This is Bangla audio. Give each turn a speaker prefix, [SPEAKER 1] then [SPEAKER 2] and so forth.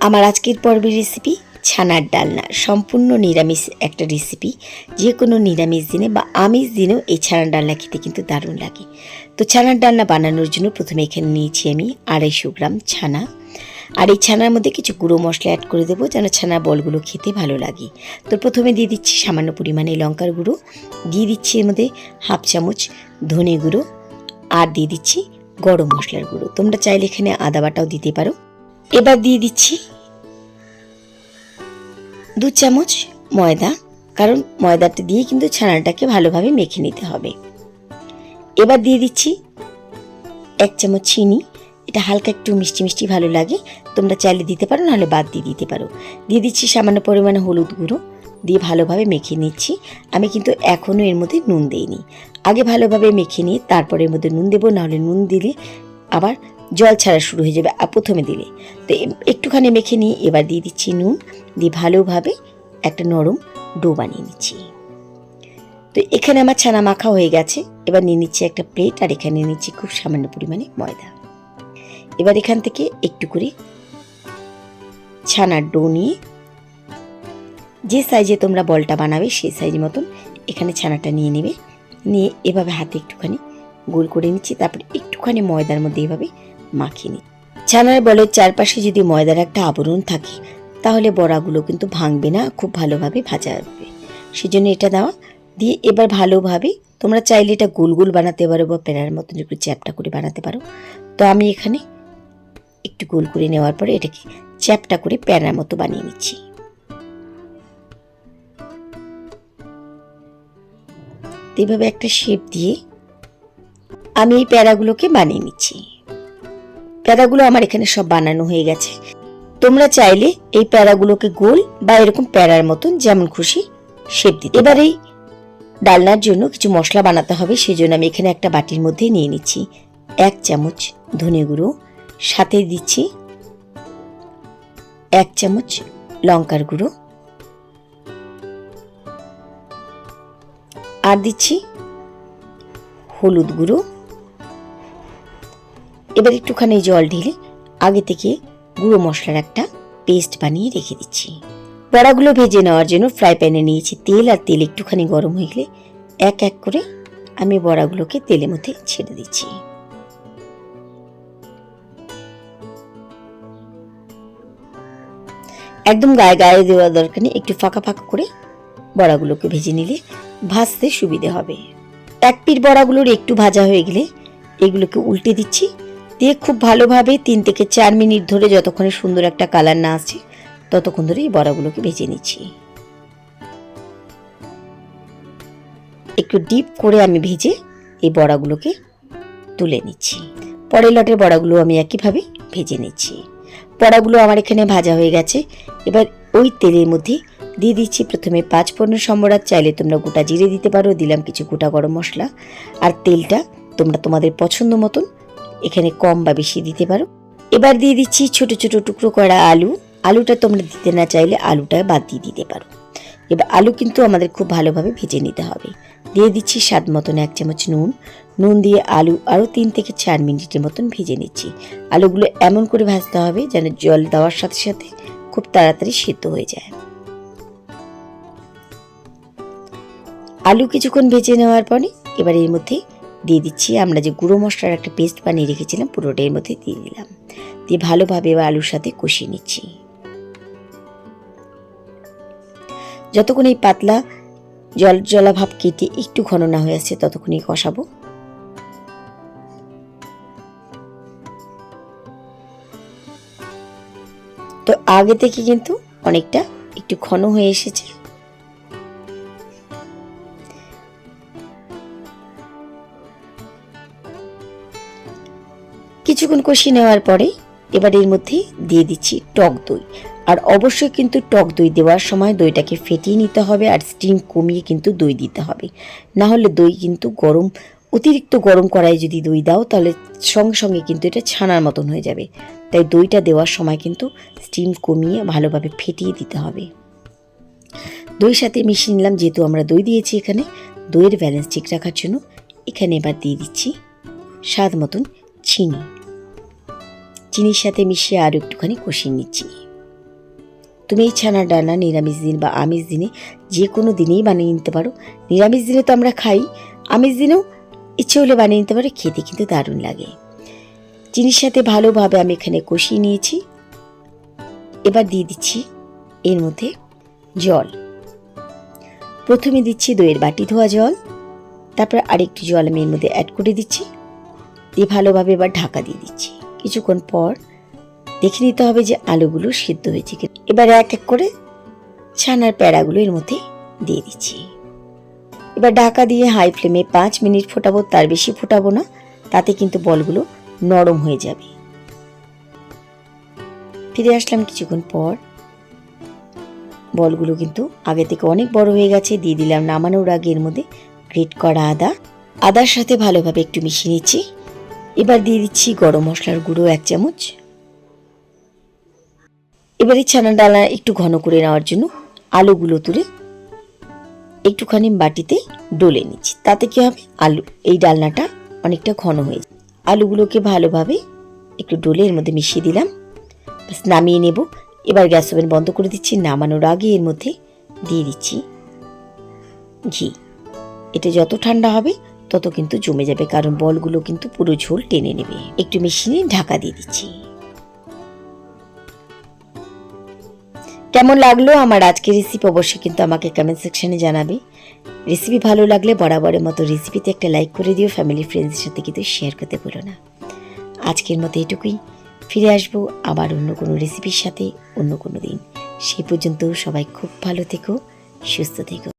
[SPEAKER 1] আমার আজকের পর্বের রেসিপি ছানার ডালনা। সম্পূর্ণ নিরামিষ একটা রেসিপি যে কোনো নিরামিষ দিনে বা আমিষ দিনেও এই ছানার ডালনা খেতে কিন্তু দারুণ লাগে। তো ছানার ডালনা বানানোর জন্য প্রথমে এখানে নিয়েছি আমি আড়াইশো গ্রাম ছানা। আর এই ছানার মধ্যে কিছু গুঁড়ো মশলা অ্যাড করে দেবো যেন ছানার বলগুলো খেতে ভালো লাগে। তো প্রথমে দিয়ে দিচ্ছি সামান্য পরিমাণে লঙ্কার গুঁড়ো। দিয়ে দিচ্ছি এর মধ্যে হাফ চামচ ধনে গুঁড়ো। আর দিয়ে দিচ্ছি গরম মশলার গুঁড়ো। তোমরা চাইলে এখানে আদা বাটাও দিতে পারো। এবার দিয়ে দিচ্ছি দু চামচ ময়দা, কারণ ময়দাটা দিয়ে কিন্তু ছানাটাকে ভালোভাবে মেখে নিতে হবে। এবার দিয়ে দিচ্ছি এক চামচ চিনি। এটা হালকা একটু মিষ্টি মিষ্টি ভালো লাগে। তোমরা চাইলে দিতে পারো, নাহলে বাদ দিয়ে দিতে পারো। দিয়ে দিচ্ছি সামান্য পরিমাণে হলুদ গুঁড়ো। দিয়ে ভালোভাবে মেখে নিচ্ছি। আমি কিন্তু এখনও এর মধ্যে নুন দিইনি। আগে ভালোভাবে মেখে নিয়ে তারপরে এর মধ্যে নুন দেবো, নাহলে নুন দিলে আবার জল ছাড়া শুরু হয়ে যাবে আর প্রথমে দিলে। তো একটুখানি মেখে নিয়ে এবার দিয়ে দিচ্ছি নুন। দিয়ে ভালোভাবে একটা নরম ডো বানিয়ে নিচ্ছি। তো এখানে আমার ছানা মাখা হয়ে গেছে। এবার নিয়ে নিচ্ছি একটা প্লেট আর এখানে নিচ্ছি খুব সামান্য পরিমাণে ময়দা। এবার এখান থেকে একটু করে ছানার ডো নিয়ে যে সাইজে তোমরা বলটা বানাবে সেই সাইজ মতন এখানে ছানাটা নিয়ে নেবে। নিয়ে এভাবে হাতে একটুখানি গোল করে নিচ্ছি। তারপরে একটুখানি ময়দার মধ্যে এভাবে মাখিয়ে নিই ছানার বলের চারপাশে যদি ময়দার একটা আবরণ থাকে, তাহলে বড়াগুলো কিন্তু ভাঙবে না, খুব ভালোভাবে ভাজা হবে। সেজন্য এটা দেওয়া। দিয়ে এবার ভালোভাবে তোমরা চাইলে এটা গোল গোল বানাতে পারো বা প্যারার মতন একটু চ্যাপটা করে বানাতে পারো। তো আমি এখানে একটু গোল করে নেওয়ার পরে এটাকে চ্যাপটা করে প্যারার মতো বানিয়ে নিচ্ছি। তো এইভাবে একটা শেপ দিয়ে আমি এই প্যারাগুলোকে বানিয়ে নিচ্ছি। প্যারাগুলো আমার এখানে সব বানানো হয়ে গেছে। তোমরা চাইলে এই প্যারাগুলোকে গোল বা এরকম প্যারার মতন যেমন খুশি শেপ দিতে এবার এই ডালনার জন্য কিছু মশলা বানাতে হবে সেই জন্য আমি এখানে একটা বাটির মধ্যে নিয়ে নিচ্ছি এক চামচ ধনে গুঁড়ো, সাথে দিচ্ছি এক চামচ লঙ্কার গুঁড়ো, আর দিচ্ছি হলুদ গুঁড়ো এবার একটুখানি জল ঢেলে আগে থেকে গুঁড়ো মশলার একটা পেস্ট বানিয়ে রেখে দিচ্ছি। বড়াগুলো ভেজে নেওয়ার জন্য ফ্রাই প্যানে নিয়েছি তেল আর তেল একটুখানি গরম হয়ে গেলে এক এক করে আমি বড়াগুলোকে তেলের মধ্যে ছেড়ে দিচ্ছি। একদম গায়ে গায়ে দেওয়া দরকার নেই, একটু ফাঁকা ফাঁকা করে বড়াগুলোকে ভেজে নিলে ভাজতে সুবিধে হবে। এক পিঠ বড়াগুলোর একটু ভাজা হয়ে গেলে এগুলোকে উল্টে দিচ্ছি দিয়ে খুব ভালোভাবে তিন থেকে চার মিনিট ধরে যতক্ষণে সুন্দর একটা কালার না আসছে, ততক্ষণ ধরে এই বড়াগুলোকে ভেজে নিচ্ছি। একটু ডিপ করে আমি ভেজে এই বড়াগুলোকে তুলে নিচ্ছি। পরের লটের বড়াগুলো আমি একইভাবে ভেজে নিচ্ছি। বড়াগুলো আমার এখানে ভাজা হয়ে গেছে। এবার ওই তেলের মধ্যে দিয়ে দিচ্ছি প্রথমে পাঁচ পনেরো সম্বরাত। চাইলে তোমরা গোটা জিরে দিতে পারো, দিলাম কিছু গোটা গরম মশলা। আর তেলটা তোমরা তোমাদের পছন্দ মতন এখানে কম বা বেশি দিতে পারো। এবার দিয়ে দিচ্ছি ছোট ছোট টুকরো করা আলু। আলুটা তোমরা দিতে না চাইলে আলুটা বাদ দিয়ে দিতে পারো। এবার আলু কিন্তু আমাদের খুব ভালোভাবে ভেজে নিতে হবে। দিয়ে দিচ্ছি স্বাদ মতন এক চামচ নুন। নুন দিয়ে আলু আরও তিন থেকে চার মিনিটের মতন ভেজে নিচ্ছি। আলুগুলো এমন করে ভাজতে হবে যেন জল দেওয়ার সাথে সাথে খুব তাড়াতাড়ি সিদ্ধ হয়ে যায়। আলু কিছুক্ষণ ভেজে নেওয়ার পরে এবার এর মধ্যে দিয়ে দিচ্ছি। আমরা যে গুঁড়ো মশলার একটা পেস্ট বানিয়ে রেখেছিলাম, পুরোটা এর মধ্যে দিয়ে দিলাম। দিয়ে ভালোভাবে এবার আলুর সাথে কষিয়ে নিচ্ছি। যতক্ষণ এই পাতলা জল, জলা ভাব কেটে একটু ঘন না হয়ে আসছে, ততক্ষণই কষাবো। তো আগে থেকে কিন্তু অনেকটা একটু ঘন হয়ে এসেছে। কিছুক্ষণ কষিয়ে নেওয়ার পরে এবার এর মধ্যে দিয়ে দিচ্ছি টক দই। আর অবশ্যই কিন্তু টক দই দেওয়ার সময় দইটাকে ফেটিয়ে নিতে হবে আর স্টিম কমিয়ে কিন্তু দই দিতে হবে। না হলে দই কিন্তু গরম, অতিরিক্ত গরম কড়াই যদি দই দাও তাহলে সঙ্গে সঙ্গে কিন্তু এটা ছানার মতন হয়ে যাবে। তাই দইটা দেওয়ার সময় কিন্তু স্টিম কমিয়ে ভালোভাবে ফেটিয়ে দিতে হবে। দইয়ের সাথে মিশিয়ে নিলাম, যেহেতু আমরা দই দিয়েছি এখানে। দইয়ের ব্যালেন্স ঠিক রাখার জন্য এখানে এবার দিয়ে দিচ্ছি স্বাদ মতন চিনি। চিনির সাথে মিশিয়ে আরও একটুখানি কষিয়ে নিচ্ছি। তুমি এই ছানার ডানা, নিরামিষ দিন বা আমিষ দিনে যে কোনো দিনেই বানিয়ে নিতে পারো। নিরামিষ দিনে তো আমরা খাই, আমিষ দিনেও ইচ্ছে হলে বানিয়ে নিতে পারো, খেতে কিন্তু দারুণ লাগে। চিনির সাথে ভালোভাবে আমি এখানে কষিয়ে নিয়েছি। এবার দিয়ে দিচ্ছি এর মধ্যে জল। প্রথমে দিচ্ছি দইয়ের বাটি ধোয়া জল, তারপর আরেকটু জল আমি এর মধ্যে অ্যাড করে দিচ্ছি। দিয়ে ভালোভাবে এবার ঢাকা দিয়ে দিচ্ছি। কিছুক্ষণ পর দেখে নিতে হবে যে আলুগুলো সিদ্ধ হয়েছে কিনা। এবার এক এক করে ছানার প্যাড়াগুলো এর মধ্যে দিয়ে দিচ্ছি। এবার ঢাকা দিয়ে হাই ফ্লেমে পাঁচ মিনিট ফোটাবো, তার বেশি ফোটাবো না, তাতে কিন্তু বলগুলো নরম হয়ে যাবে। ফিরে আসলাম কিছুক্ষণ পর। বলগুলো কিন্তু আগে থেকে অনেক বড় হয়ে গেছে, দিয়ে দিলাম নামানোর আগে এর মধ্যে গ্রেট করা আদা। আদার সাথে ভালোভাবে একটু মিশিয়ে নিচ্ছি। এবার দিয়ে দিচ্ছি গরম মশলার গুঁড়ো এক চামচ। এবারে ছানা ডালা একটু ঘন করে নেওয়ার জন্য আলুগুলো তুলে একটুখানি বাটিতে ডলে নিচ্ছি। তাতে কি হবে? আলু, এই ডালনাটা অনেকটা ঘন হয়ে যায় আলুগুলোকে ভালোভাবে একটু ডলে এর মধ্যে মিশিয়ে দিলাম। নামিয়ে নেব। এবার গ্যাস ওভেন বন্ধ করে দিচ্ছি। নামানোর আগে এর মধ্যে দিয়ে দিচ্ছি ঘি। এটা যত ঠান্ডা হবে তত কিন্তু জমে যাবে, কারণ বলগুলো কিন্তু পুরো ঝোল টেনে নেবে। একটু মেশিনে ঢাকা দিয়ে দিচ্ছি। কেমন লাগল আমার আজকের রেসিপি অবশ্যই কিন্তু আমাকে কমেন্ট সেকশনে জানাবে। রেসিপি ভালো লাগলে বরাবরের মতো রেসিপিতে একটা লাইক করে দিও ফ্যামিলি ফ্রেন্ডসের সাথে কিন্তু শেয়ার করতে ভুলো না। আজকের মতো এটুকুই। ফিরে আসব আবার অন্য কোনো রেসিপির সাথে অন্য কোনো দিন। সেই পর্যন্ত সবাই খুব ভালো থেকো, সুস্থ থেকো।